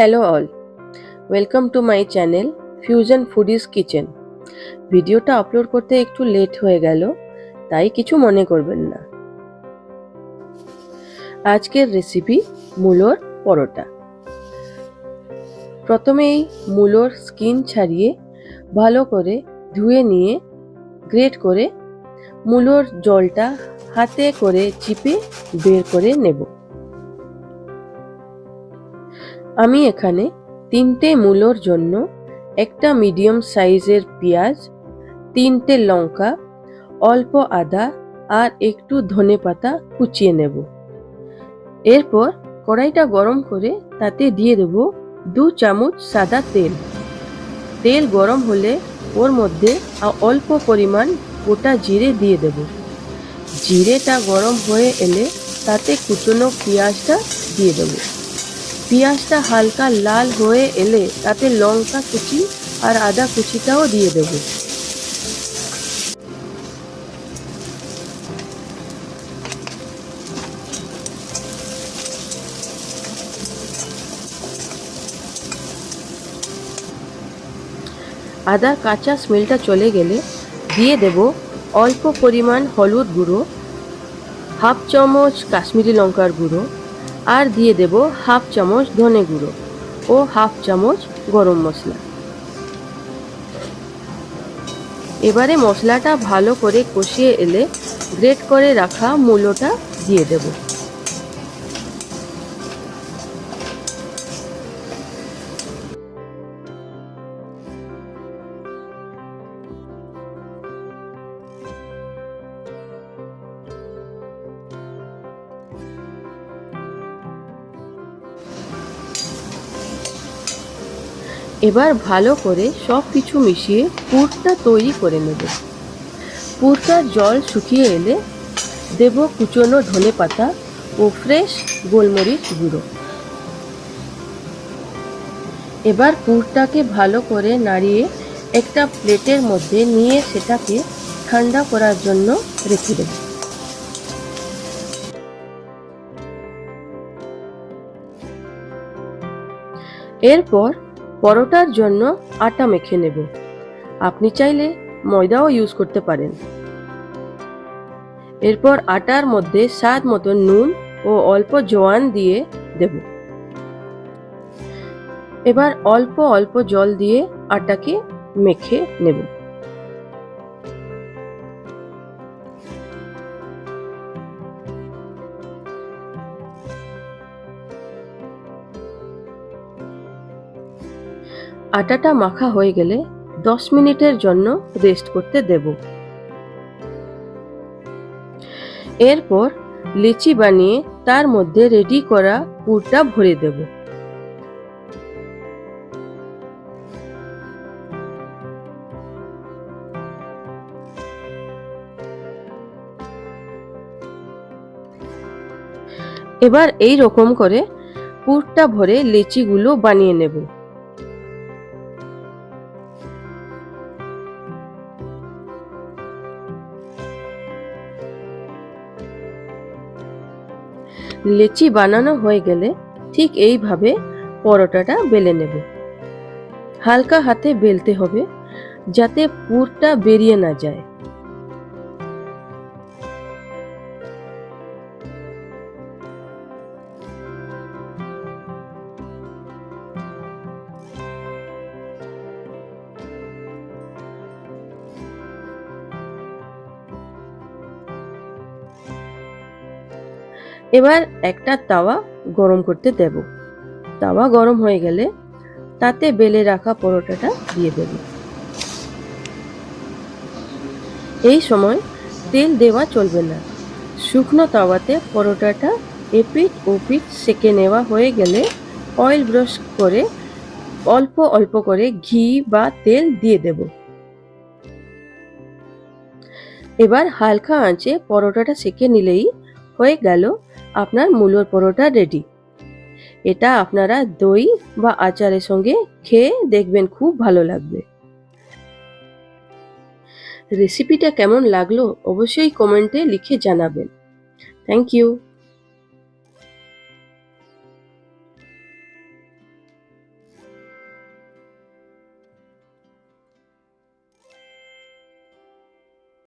Hello all welcome to my channel fusion foodies kitchen ভিডিওটা upload করতে একটু late হয়ে গেল, তাই কিছু মনে করবেন না। আজকের রেসিপি মূলোর পরোটা। প্রথমেই মূলোর স্কিন ছাড়িয়ে ভালো করে ধুয়ে নিয়ে গ্রেট করে মূলোর জলটা হাতে করে চিপে বের করে নেব। আমি এখানে তিনটে মূলোর জন্য একটা মিডিয়াম সাইজের পেঁয়াজ, তিনটে লঙ্কা, অল্প আদা আর একটু ধনে পাতা কুচিয়ে নেব। এরপর কড়াইটা গরম করে তাতে দিয়ে দেব দু চামচ সাদা তেল। তেল গরম হলে ওর মধ্যে অল্প পরিমাণ গোটা জিরে দিয়ে দেব। জিরেটা গরম হয়ে এলে তাতে কুচনো পেঁয়াজটা দিয়ে দেবো। পেঁয়াজটা হালকা লাল হয়ে এলে তাতে লঙ্কা কুচি আর আদা কুচিটাও দিয়ে দেব। আদার কাঁচা স্মেলটা চলে গেলে দিয়ে দেব অল্প পরিমাণ হলুদ গুঁড়ো, হাফ চামচ কাশ্মীরি লঙ্কার গুঁড়ো আর দিয়ে দেব হাফ চামচ ধনে গুঁড়ো ও হাফ চামচ গরম মশলা। এবারে মশলাটা ভালো করে কষিয়ে এলে গ্রেট করে রাখা মূলোটা দিয়ে দেব। এবার ভালো করে সব কিছু মিশিয়ে পুরটা তৈরি করে নেব। পুরটার জল শুকিয়ে এলে দেব কুচনো ধনে পাতা ও ফ্রেশ গোলমরিচ গুঁড়ো। এবার পুরটাকে ভালো করে নাড়িয়ে একটা প্লেটের মধ্যে নিয়ে সেটাকে ঠান্ডা করার জন্য রেখে দেব। এরপর পরোটার জন্য আটা মেখে নেব। আপনি চাইলে ময়দাও ইউজ করতে পারেন। এরপর আটার মধ্যে স্বাদ মতো নুন ও অল্প জোয়ান দিয়ে দেব। এবার অল্প অল্প জল দিয়ে আটাকে মেখে নেব। আটাটা মাখা হয়ে গেলে দশ মিনিটের জন্য রেস্ট করতে দেব। এরপর লিচি বানিয়ে তার মধ্যে রেডি করা পুরটা ভরে দেব। এবার এই রকম করে পুরটা ভরে লিচিগুলো বানিয়ে নেব। লেচি বানানো হয়ে গেলে ঠিক এইভাবে পরোটাটা বেলে নেব। হালকা হাতে বেলতে হবে যাতে পুরটা বেরিয়ে না যায়। এবার একটা তাওয়া গরম করতে দেব। তাওয়া গরম হয়ে গেলে তাতে বেলে রাখা পরোটাটা দিয়ে দেব। এই সময় তেল দেওয়া চলবে না। শুকনো তাওয়াতে পরোটাটা এপিট ওপিট সেকে নেওয়া হয়ে গেলে অয়েল ব্রাশ করে অল্প অল্প করে ঘি বা তেল দিয়ে দেব। এবার হালকা আঁচে পরোটাটা সেকে নিলেই হয়ে গেল আপনার মূলোর পরোটা রেডি এটা আপনারা দই বা আচারের সঙ্গে খেয়ে দেখবেন খুব ভালো লাগবে। রেসিপিটা কেমন লাগল অবশ্যই কমেন্টে লিখে জানাবেন। Thank you